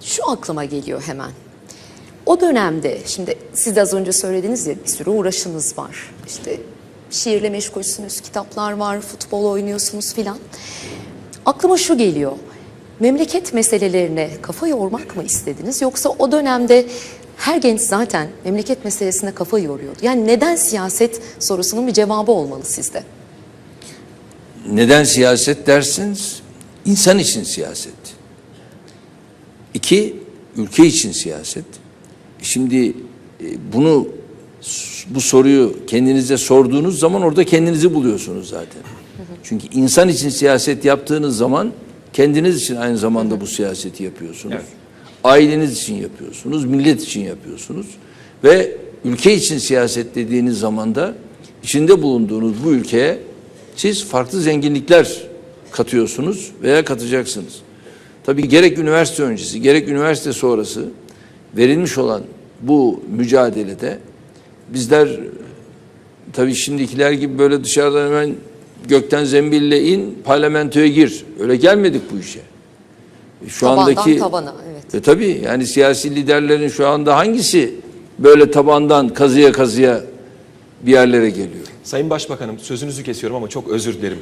Şu aklıma geliyor hemen. O dönemde şimdi siz de az önce söylediniz ya bir sürü uğraşınız var. İşte şiirle meşgulsünüz, kitaplar var, futbol oynuyorsunuz filan. Aklıma şu geliyor. Memleket meselelerine kafa yormak mı istediniz yoksa o dönemde her genç zaten memleket meselesine kafa yoruyordu. Yani neden siyaset sorusunun bir cevabı olmalı sizde. Neden siyaset dersiniz? İnsan için siyaset. İki, ülke için siyaset. Şimdi e, bunu bu soruyu kendinize sorduğunuz zaman orada kendinizi buluyorsunuz zaten. Çünkü insan için siyaset yaptığınız zaman kendiniz için aynı zamanda bu siyaseti yapıyorsunuz. Aileniz için yapıyorsunuz, millet için yapıyorsunuz ve ülke için siyaset dediğiniz zaman da içinde bulunduğunuz bu ülkeye siz farklı zenginlikler katıyorsunuz veya katacaksınız. Tabii gerek üniversite öncesi, gerek üniversite sonrası verilmiş olan bu mücadelede bizler tabii şimdikiler gibi böyle dışarıdan hemen gökten zembille in, parlamentoya gir. Öyle gelmedik bu işe. Şu Tabandan andaki tabana, evet. E tabii yani siyasi liderlerin şu anda hangisi böyle tabandan kazıya kazıya bir yerlere geliyor? Sayın Başbakanım sözünüzü kesiyorum ama çok özür dilerim.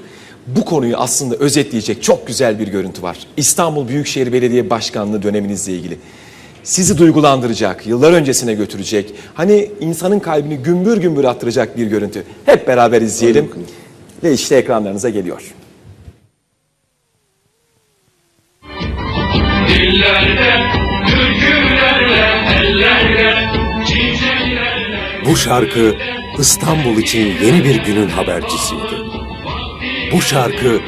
Bu konuyu aslında özetleyecek çok güzel bir görüntü var. İstanbul Büyükşehir Belediye Başkanlığı döneminizle ilgili. Sizi duygulandıracak, yıllar öncesine götürecek, hani insanın kalbini gümbür gümbür attıracak bir görüntü. Hep beraber izleyelim. Ve işte ekranlarınıza geliyor. Dillerde, türkülerle, ellerle, çiçeklerle Bu şarkı İstanbul için yeni bir günün habercisiydi. Bu şarkı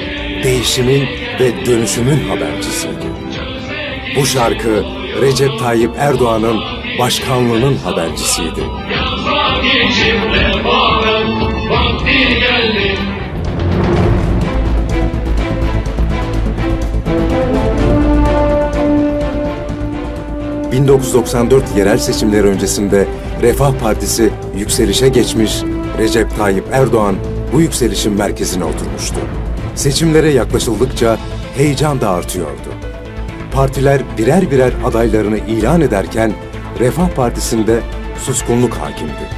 değişimin ve dönüşümün habercisiydi. Bu şarkı Recep Tayyip Erdoğan'ın başkanlığının habercisiydi. Yazmak için vefanın vakti geldi 1994 yerel seçimleri öncesinde Refah Partisi yükselişe geçmiş, Recep Tayyip Erdoğan bu yükselişin merkezine oturmuştu. Seçimlere yaklaşıldıkça heyecan da artıyordu. Partiler birer birer adaylarını ilan ederken Refah Partisi'nde suskunluk hakimdi.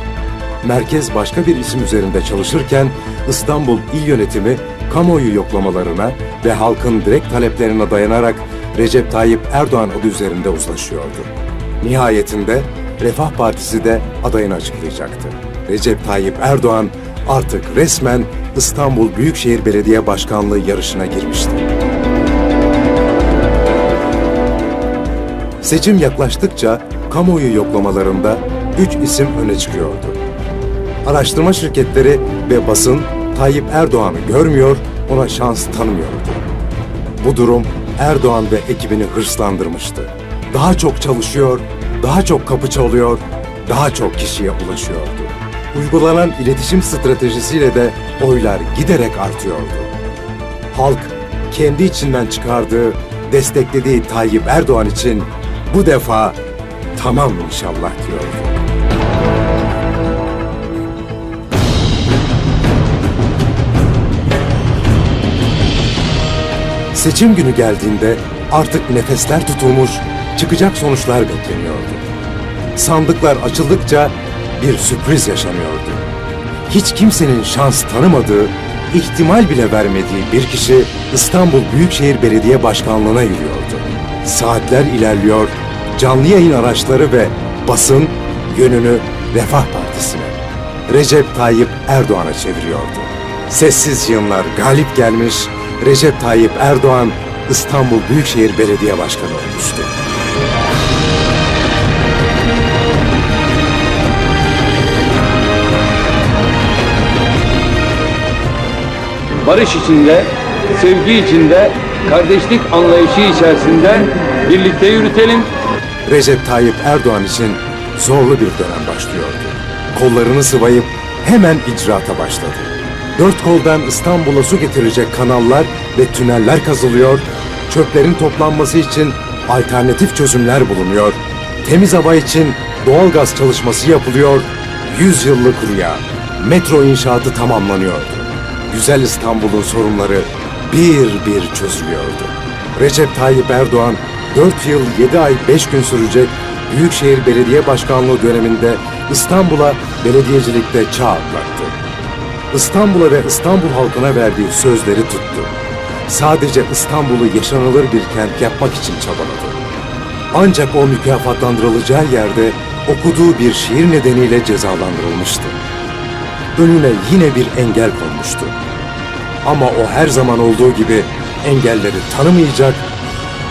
Merkez başka bir isim üzerinde çalışırken İstanbul İl Yönetimi kamuoyu yoklamalarına ve halkın direkt taleplerine dayanarak Recep Tayyip Erdoğan adı üzerinde uzlaşıyordu. Nihayetinde Refah Partisi de adayını açıklayacaktı. Recep Tayyip Erdoğan artık resmen İstanbul Büyükşehir Belediye Başkanlığı yarışına girmişti. Seçim yaklaştıkça kamuoyu yoklamalarında üç isim öne çıkıyordu. Araştırma şirketleri ve basın Tayyip Erdoğan'ı görmüyor, ona şans tanımıyordu. Bu durum Erdoğan ve ekibini hırslandırmıştı. Daha çok çalışıyor, daha çok kapı çalıyor, daha çok kişiye ulaşıyordu. Uygulanan iletişim stratejisiyle de oylar giderek artıyordu. Halk kendi içinden çıkardığı, desteklediği Tayyip Erdoğan için bu defa tamam inşallah diyordu. Seçim günü geldiğinde artık nefesler tutulmuş, çıkacak sonuçlar bekleniyordu. Sandıklar açıldıkça bir sürpriz yaşanıyordu. Hiç kimsenin şans tanımadığı, ihtimal bile vermediği bir kişi İstanbul Büyükşehir Belediye Başkanlığı'na yürüyordu. Saatler ilerliyor, canlı yayın araçları ve basın yönünü Refah Partisi'ne, Recep Tayyip Erdoğan'a çeviriyordu. Sessiz yığınlar galip gelmiş, Recep Tayyip Erdoğan İstanbul Büyükşehir Belediye Başkanı olmuştu. barış içinde, sevgi içinde, kardeşlik anlayışı içerisinde birlikte yürütelim. Recep Tayyip Erdoğan için zorlu bir dönem başlıyordu. Kollarını sıvayıp hemen icraata başladı. Dört koldan İstanbul'a su getirecek kanallar ve tüneller kazılıyor, çöplerin toplanması için alternatif çözümler bulunuyor, temiz hava için doğalgaz çalışması yapılıyor, 100 yıllık rüya, metro inşaatı tamamlanıyordu. Güzel İstanbul'un sorunları bir bir çözülüyordu. Recep Tayyip Erdoğan 4 yıl 7 ay 5 gün sürecek Büyükşehir Belediye Başkanlığı döneminde İstanbul'a belediyecilikte çağ atlattı. İstanbul'a ve İstanbul halkına verdiği sözleri tuttu. Sadece İstanbul'u yaşanılır bir kent yapmak için çabaladı. Ancak o mükafatlandırılacağı yerde okuduğu bir şiir nedeniyle cezalandırılmıştı. Önüne yine bir engel konmuştu. Ama o her zaman olduğu gibi engelleri tanımayacak,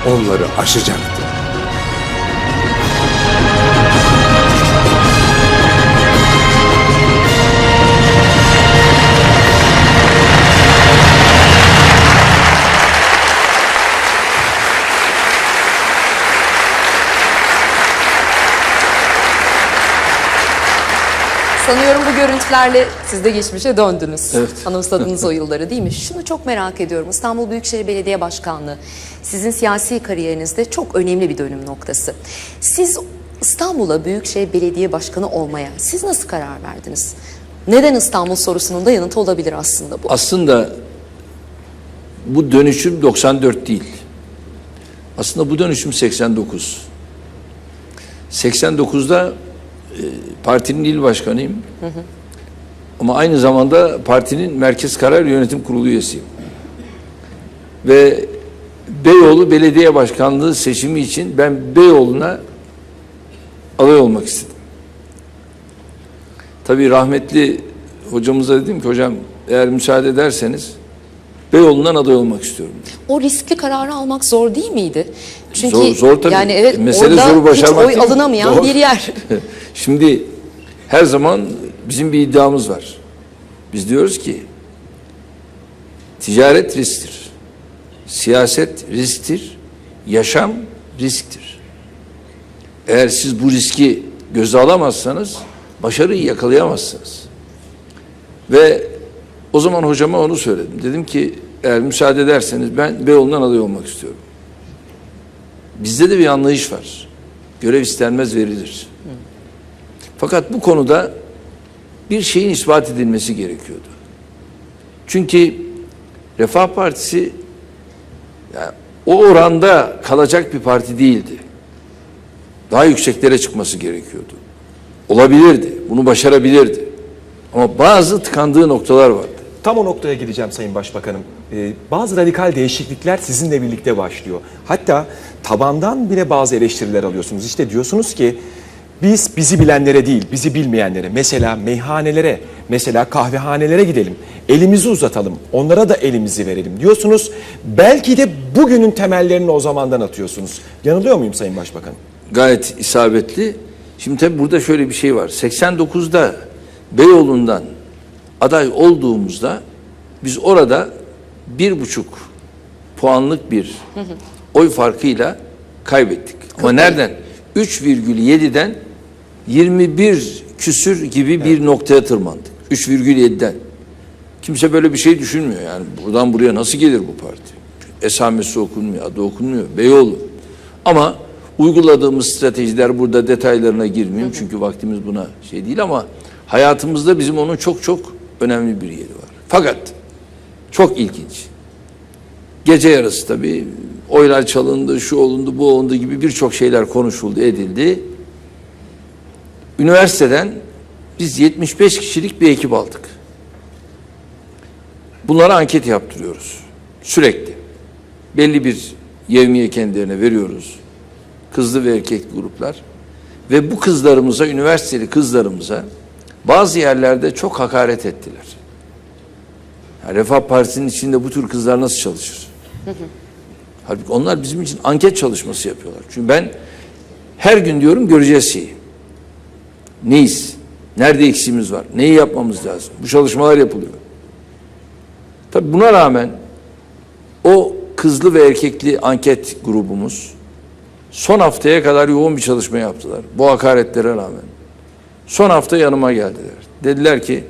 onları aşacaktı. Sanıyorum bu görüntülerle siz de geçmişe döndünüz. Evet. Anımsadınız o yılları değil mi? Şunu çok merak ediyorum. İstanbul Büyükşehir Belediye Başkanlığı sizin siyasi kariyerinizde çok önemli bir dönüm noktası. Siz İstanbul'a Büyükşehir Belediye Başkanı olmaya siz nasıl karar verdiniz? Neden İstanbul sorusunun da yanıtı olabilir aslında bu. Aslında bu dönüşüm 94 değil. Aslında bu dönüşüm 89. 89'da e, partinin il başkanıyım. Ama aynı zamanda partinin Merkez Karar Yönetim Kurulu üyesiyim. Ve Beyoğlu Belediye Başkanlığı seçimi için ben Beyoğlu'na aday olmak istedim. Tabii rahmetli hocamıza dedim ki hocam eğer müsaade ederseniz Beyoğlu'ndan aday olmak istiyorum. O riskli kararı almak zor değil miydi? Çünkü Zor- zor tabii. yani evet Mesele orada zoru hiç oy alınamayan Zor. bir yer. Şimdi her zaman bizim bir iddiamız var. Biz diyoruz ki ticaret risktir. Siyaset risktir. Yaşam risktir. Eğer siz bu riski göze alamazsanız başarıyı yakalayamazsınız. Ve o zaman hocama onu söyledim. Dedim ki eğer müsaade ederseniz ben Beyoğlu'ndan aday olmak istiyorum. Bizde de bir anlayış var. Görev istenmez verilir. Fakat bu konuda bir şeyin ispat edilmesi gerekiyordu. Çünkü Refah Partisi yani o oranda kalacak bir parti değildi. Daha yükseklere çıkması gerekiyordu. Olabilirdi, bunu başarabilirdi. Ama bazı tıkandığı noktalar vardı. Tam o noktaya gideceğim Sayın Başbakanım. Ee, bazı radikal değişiklikler sizinle birlikte başlıyor. Hatta tabandan bile bazı eleştiriler alıyorsunuz. İşte diyorsunuz ki biz bizi bilenlere değil, bizi bilmeyenlere, mesela meyhanelere, mesela kahvehanelere gidelim. Elimizi uzatalım, onlara da elimizi verelim diyorsunuz. Belki de bugünün temellerini o zamandan atıyorsunuz. Yanılıyor muyum Sayın Başbakan? gayet isabetli. Şimdi tabii burada şöyle bir şey var. 89'da Beyoğlu'ndan aday olduğumuzda biz orada bir buçuk puanlık bir oy farkıyla kaybettik. Ama nereden? 3,7'den 21 küsür gibi bir noktaya tırmandık. 3,7'den. Kimse böyle bir şey düşünmüyor. Yani buradan buraya nasıl gelir bu parti? Esamesi okunmuyor, adı okunmuyor. Beyoğlu. Ama uyguladığımız stratejiler burada detaylarına girmeyeyim çünkü vaktimiz buna şey değil ama hayatımızda bizim onun çok çok önemli bir yeri var. Fakat çok ilginç. Gece yarısı tabii oylar çalındı, şu olundu, bu olundu gibi birçok şeyler konuşuldu, edildi. Üniversiteden biz 75 kişilik bir ekip aldık. Bunlara anket yaptırıyoruz. Sürekli. Belli bir yevmiye kendilerine veriyoruz. Kızlı ve erkek gruplar. Ve bu kızlarımıza, üniversiteli kızlarımıza bazı yerlerde çok hakaret ettiler. Yani Refah Partisi'nin içinde bu tür kızlar nasıl çalışır? Halbuki onlar bizim için anket çalışması yapıyorlar. Çünkü ben her gün diyorum göreceğiz şeyi. Neyiz? Nerede eksiğimiz var? Neyi yapmamız lazım? Bu çalışmalar yapılıyor. Tabii buna rağmen o kızlı ve erkekli anket grubumuz son haftaya kadar yoğun bir çalışma yaptılar. Bu hakaretlere rağmen. Son hafta yanıma geldiler. Dediler ki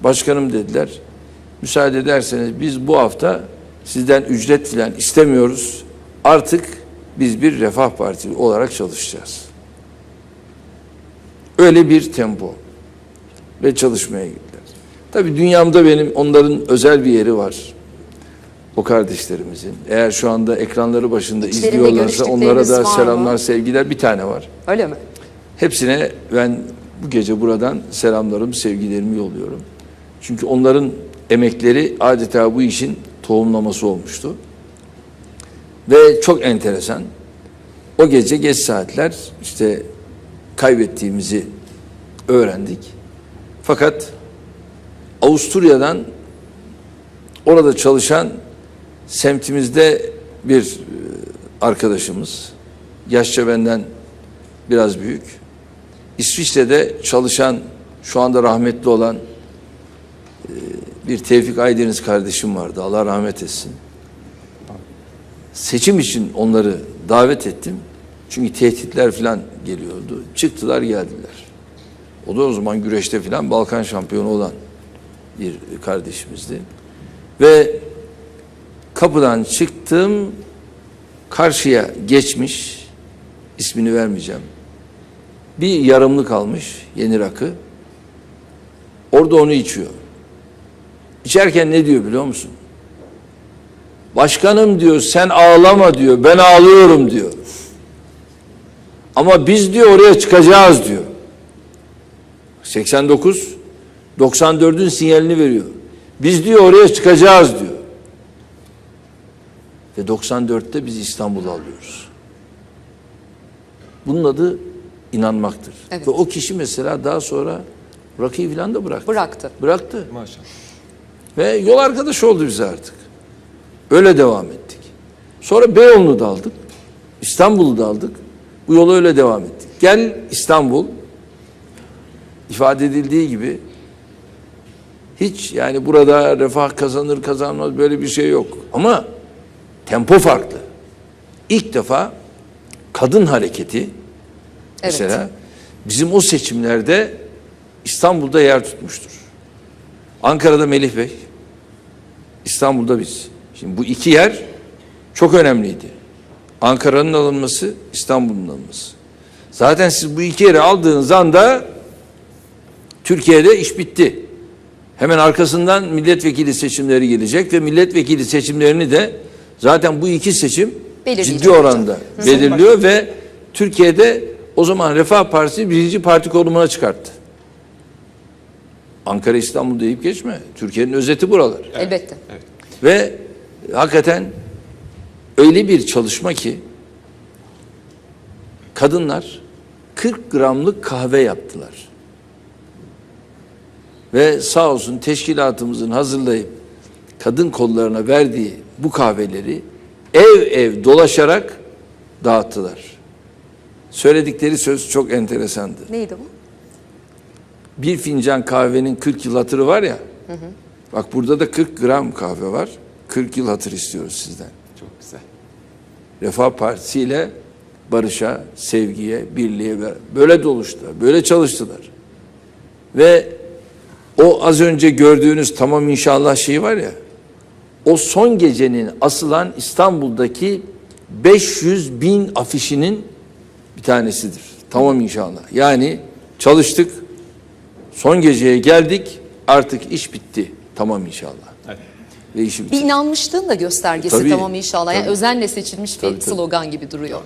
başkanım dediler müsaade ederseniz biz bu hafta sizden ücret filan istemiyoruz. Artık biz bir refah partisi olarak çalışacağız. Öyle bir tempo ve çalışmaya gittiler. Tabii dünyamda benim onların özel bir yeri var. o kardeşlerimizin. Eğer şu anda ekranları başında İçlerinde izliyorlarsa onlara da var mı? selamlar, sevgiler. Bir tane var. Öyle mi? Hepsine ben bu gece buradan selamlarımı, sevgilerimi yolluyorum. Çünkü onların emekleri adeta bu işin tohumlaması olmuştu. Ve çok enteresan. O gece geç saatler işte kaybettiğimizi öğrendik. Fakat Avusturya'dan orada çalışan semtimizde bir e, arkadaşımız, yaşça benden biraz büyük. İsviçre'de çalışan, şu anda rahmetli olan e, bir Tevfik Aydeniz kardeşim vardı. Allah rahmet etsin. Seçim için onları davet ettim. Çünkü tehditler falan geliyordu. Çıktılar geldiler. O da o zaman güreşte falan Balkan şampiyonu olan bir kardeşimizdi. Ve kapıdan çıktım karşıya geçmiş ismini vermeyeceğim. Bir yarımlık almış yeni rakı. Orada onu içiyor. İçerken ne diyor biliyor musun? Başkanım diyor sen ağlama diyor. Ben ağlıyorum diyor. Ama biz diyor oraya çıkacağız diyor. 89 94'ün sinyalini veriyor. Biz diyor oraya çıkacağız diyor. Ve 94'te biz İstanbul'u alıyoruz. Bunun adı inanmaktır. Evet. Ve o kişi mesela daha sonra rakıyı falan da bıraktı. Bıraktı. Bıraktı. Maşallah. Ve yol arkadaşı oldu bize artık. Öyle devam ettik. Sonra Beyoğlu'nu da aldık. İstanbul'u da aldık. Bu yola öyle devam ettik. Gel İstanbul ifade edildiği gibi hiç yani burada refah kazanır kazanmaz böyle bir şey yok. Ama tempo farklı. İlk defa kadın hareketi mesela bizim o seçimlerde İstanbul'da yer tutmuştur. Ankara'da Melih Bey, İstanbul'da biz. Şimdi bu iki yer çok önemliydi. Ankara'nın alınması, İstanbul'un alınması. Zaten siz bu iki yeri aldığınız anda Türkiye'de iş bitti. Hemen arkasından milletvekili seçimleri gelecek ve milletvekili seçimlerini de zaten bu iki seçim ciddi olacak. oranda belirliyor ve Türkiye'de o zaman Refah Partisi birinci parti konumuna çıkarttı. Ankara İstanbul deyip geçme. Türkiye'nin özeti buralar. Elbette. Ve hakikaten öyle bir çalışma ki kadınlar 40 gramlık kahve yaptılar. Ve sağ olsun teşkilatımızın hazırlayıp kadın kollarına verdiği bu kahveleri ev ev dolaşarak dağıttılar. Söyledikleri söz çok enteresandı. Neydi bu? Bir fincan kahvenin 40 yıl hatırı var ya. Bak burada da 40 gram kahve var. 40 yıl hatır istiyoruz sizden. Refah Partisi ile barışa, sevgiye, birliğe böyle doluştular. Böyle çalıştılar. Ve o az önce gördüğünüz tamam inşallah şeyi var ya. O son gecenin asılan İstanbul'daki 500 bin afişinin bir tanesidir. Tamam inşallah. Yani çalıştık. Son geceye geldik. Artık iş bitti. Tamam inşallah. Bir Ve işimiz inanmışlığın da göstergesi Tabii, tamam inşallah. Yani tabii. özenle seçilmiş bir Tabii, tabii. slogan gibi duruyor.